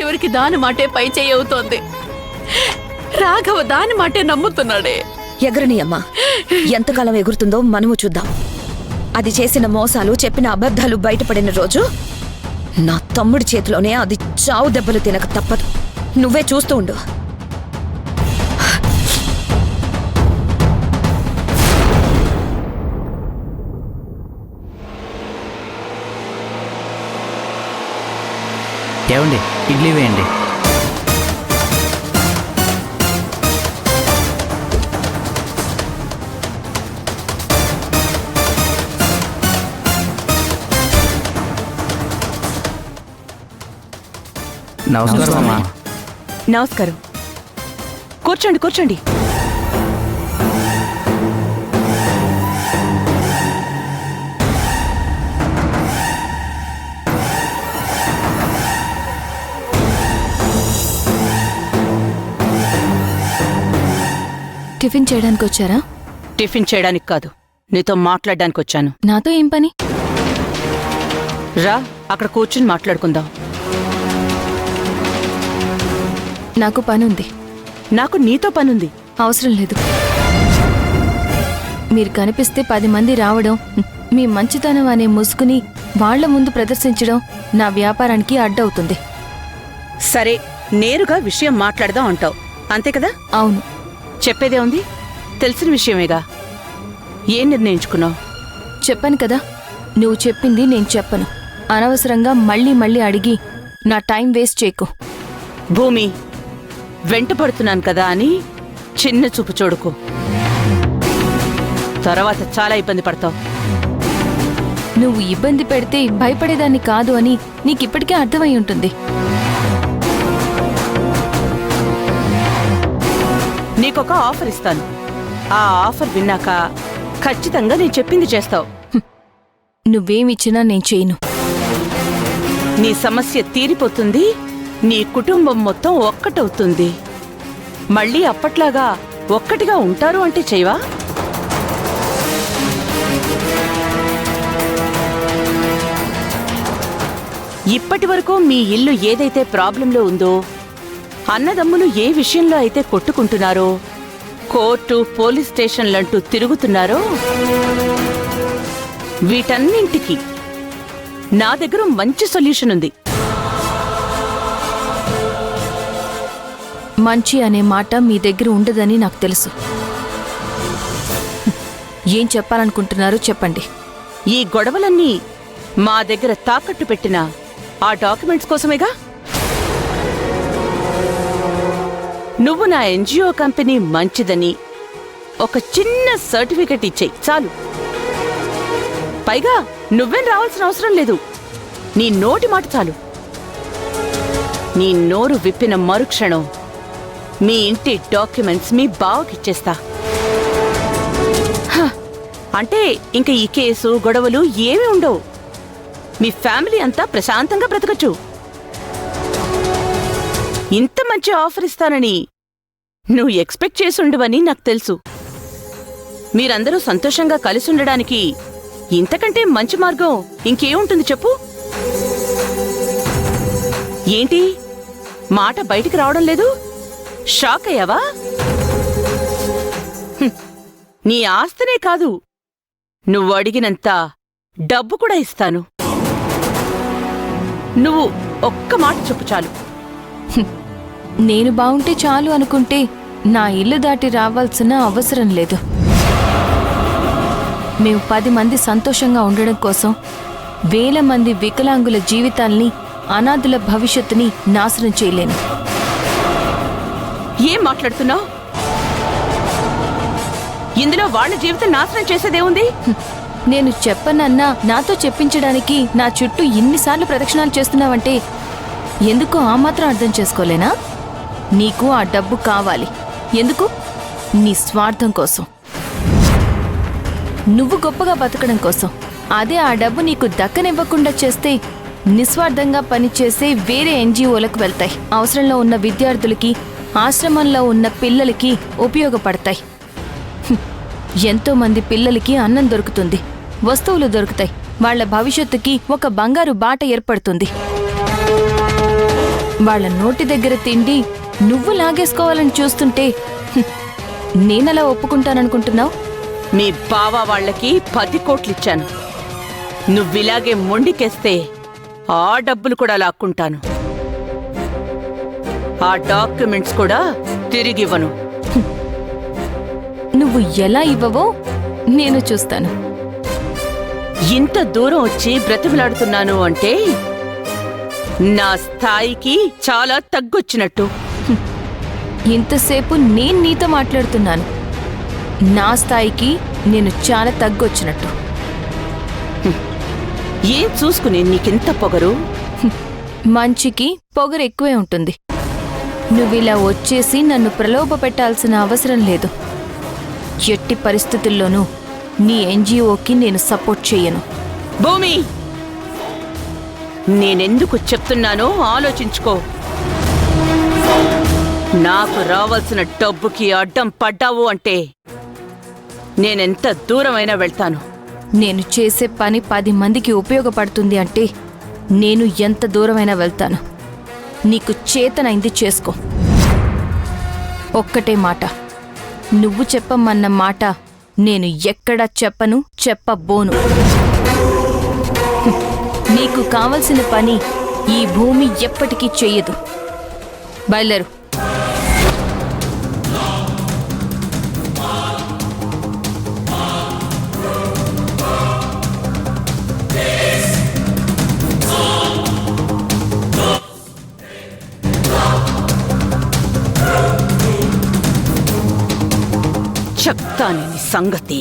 చివరికి దాని మాటే పై చేయి అవుతోంది. రాఘవ దాని మాటే నమ్ముతున్నాడే. ఎగరని అమ్మా ఎంతకాలం ఎగురుతుందో మనము చూద్దాం. అది చేసిన మోసాలు చెప్పిన అబద్ధాలు బయటపడిన రోజు నా తమ్ముడి చేతిలోనే అది చావు దెబ్బలు తినక తప్పదు. నువ్వే చూస్తూ ఉండు. ఏమండి? ఇడ్లీ వేయండి. నమస్కారం అమ్మా. నమస్కారం. కూర్చోండి కూర్చోండి. టిఫిన్ చేయడానికి వచ్చారా? టిఫిన్ చేయడానికి కాదు. నీతో మాట్లాడడానికి వచ్చాను. నాతో ఏం పని? రా అక్కడ కూర్చుని మాట్లాడుకుందాం. నాకు పని ఉంది నాకు నీతో పనుంది. అవసరం లేదు. మీరు కనిపిస్తే పది మంది రావడం మీ మంచితనం అనే ముసుగుని వాళ్ళ ముందు ప్రదర్శించడం నా వ్యాపారానికి అడ్డవుతుంది. సరే నేరుగా విషయం మాట్లాడదాం అంటావు. అంతే కదా? అవును. చెప్పేదే ఉంది? తెలిసిన విషయమేగా. ఏం నిర్ణయించుకున్నావు? చెప్పాను కదా. నువ్వు చెప్పింది నేను చెప్పను. అనవసరంగా మళ్ళీ మళ్ళీ అడిగి నా టైం వేస్ట్ చేయకు. భూమి వెంట పడుతున్నాను కదా అని చిన్న చూపు చూడుకో. తర్వాత చాలా ఇబ్బంది పడతావు. నువ్వు ఇబ్బంది పెడితే భయపడేదాన్ని కాదు అని నీకిప్పటికే అర్థమై ఉంటుంది. నీకొక ఆఫర్ ఇస్తాను. ఆ ఆఫర్ విన్నాక ఖచ్చితంగా నేను చెప్పింది చేస్తావు. నువ్వేమిచ్చినా నేను చేయను. నీ సమస్య తీరిపోతుంది నీ కుటుంబం మొత్తం ఒక్కటవుతుంది. మళ్ళీ అప్పట్లాగా ఒక్కటిగా ఉంటారు అంటే చేయవా? ఇప్పటి వరకు మీ ఇల్లు ఏదైతే ప్రాబ్లంలో ఉందో అన్నదమ్ములు ఏ విషయంలో అయితే కొట్టుకుంటున్నారో కోర్టు పోలీస్ స్టేషన్లంటూ తిరుగుతున్నారో? వీటన్నింటికి నా దగ్గర మంచి సొల్యూషన్ ఉంది. మంచి అనే మాట మీ దగ్గర ఉండదని నాకు తెలుసు. ఏం చెప్పాలనుకుంటున్నారో చెప్పండి. ఈ గొడవలన్నీ మా దగ్గర తాకట్టు పెట్టిన ఆ డాక్యుమెంట్స్ కోసమేగా? నువ్వు నా ఎన్జిఓ కంపెనీ మంచిదని ఒక చిన్న సర్టిఫికెట్ ఇచ్చేయి చాలు. పైగా నువ్వేం రావాల్సిన అవసరం లేదు. నీ నోటి మాట చాలు. నీ నోరు విప్పిన మరుక్షణం మీ ఇంటి డాక్యుమెంట్స్ మీ బావకిచ్చేస్తా హ, అంటే ఇంక ఈ కేసు గొడవలు ఏమీ ఉండవు. మీ ఫ్యామిలీ అంతా ప్రశాంతంగా బ్రతకచ్చు. ఇంత మంచి ఆఫర్ ఇస్తానని నువ్వు ఎక్స్పెక్ట్ చేసుండవని నాకు తెలుసు. మీరందరూ సంతోషంగా కలిసి ఉండడానికి ఇంతకంటే మంచి మార్గం ఇంకేముంటుంది చెప్పు? ఏంటి? మాట బయటికి రావడం లేదు? షాక్ అయ్యావా? నీ ఆస్తినే కాదు. నువ్వు అడిగినంత డబ్బు కూడా ఇస్తాను. నువ్వు ఒక్క మాట చెప్పు చాలు. నేను బావుంటే చాలు అనుకుంటే నా ఇల్లు దాటి రావాల్సిన అవసరం లేదు. మేము పది మంది సంతోషంగా ఉండడం కోసం వేల మంది వికలాంగుల జీవితాల్ని అనాథుల భవిష్యత్తుని నాశనం చేయలేను. ఏం మాట్లాడుతున్నావు? ఇందులో వాళ్ళ జీవితం నాశనం చేసేదేముంది నేను చెప్పనన్నా నాతో చెప్పించడానికి నా చుట్టూ ఇన్నిసార్లు ప్రదక్షిణాలు చేస్తున్నావంటే ఎందుకో ఆ మాత్రం అర్థం చేసుకోలేనా? నీకు ఆ డబ్బు కావాలి. ఎందుకు? నీ స్వార్థం కోసం. నువ్వు గొప్పగా బతకడం కోసం. అదే ఆ డబ్బు నీకు దక్కనివ్వకుండా చేస్తే నిస్వార్థంగా పనిచేసే వేరే ఎన్జిఓలకు వెళ్తాయి. అవసరంలో ఉన్న విద్యార్థులకి ఆశ్రమంలో ఉన్న పిల్లలకి ఉపయోగపడతాయి. ఎంతో మంది పిల్లలకి అన్నం దొరుకుతుంది. వస్తువులు దొరుకుతాయి. వాళ్ళ భవిష్యత్తుకి ఒక బంగారు బాట ఏర్పడుతుంది. వాళ్ళ నోటి దగ్గర తిండి నువ్వు లాగేసుకోవాలని చూస్తుంటే నేనలా ఒప్పుకుంటాననుకుంటున్నావు? మీ బావ వాళ్ళకి పది కోట్లిచ్చాను. నువ్విలాగే మొండికేస్తే ఆ డబ్బులు కూడా లాక్కుంటాను. ఆ డాక్యుమెంట్స్ కూడా తిరిగివ్వను. నువ్వు ఎలా ఇవ్వవో నేను చూస్తాను. ఇంత దూరం వచ్చి బ్రతిమలాడుతున్నాను అంటే నా స్థాయికి చాలా తగ్గొచ్చినట్టు. ఇంతసేపు నేను నీతో మాట్లాడుతున్నాను. నా స్థాయికి నేను చాలా తగ్గొచ్చినట్టు. ఏం చూసుకుని నీకింత పొగరు? మంచికి పొగరు ఎక్కువే ఉంటుంది. నువ్విలా వచ్చేసి నన్ను ప్రలోభ పెట్టాల్సిన అవసరం లేదు. ఎట్టి పరిస్థితుల్లోనూ నీ ఎన్జిఓకి నేను సపోర్ట్ చెయ్యను. భూమి! నేనెందుకు చెప్తున్నానో ఆలోచించుకో. నాకు రావాల్సిన డబ్బుకి అడ్డం పడ్డావు అంటే నేనెంత దూరమైనా వెళ్తాను. నేను చేసే పని పది మందికి ఉపయోగపడుతుంది అంటే నేను ఎంత దూరమైనా వెళ్తాను. నీకు చేతనైంది చేసుకో. ఒక్కటే మాట. నువ్వు చెప్పమన్న మాట నేను ఎక్కడా చెప్పను చెప్పబోను. నీకు కావలసిన పని ఈ భూమి ఎప్పటికీ చెయ్యదు బయలుదేరు. చెప్తాను నీ సంగతి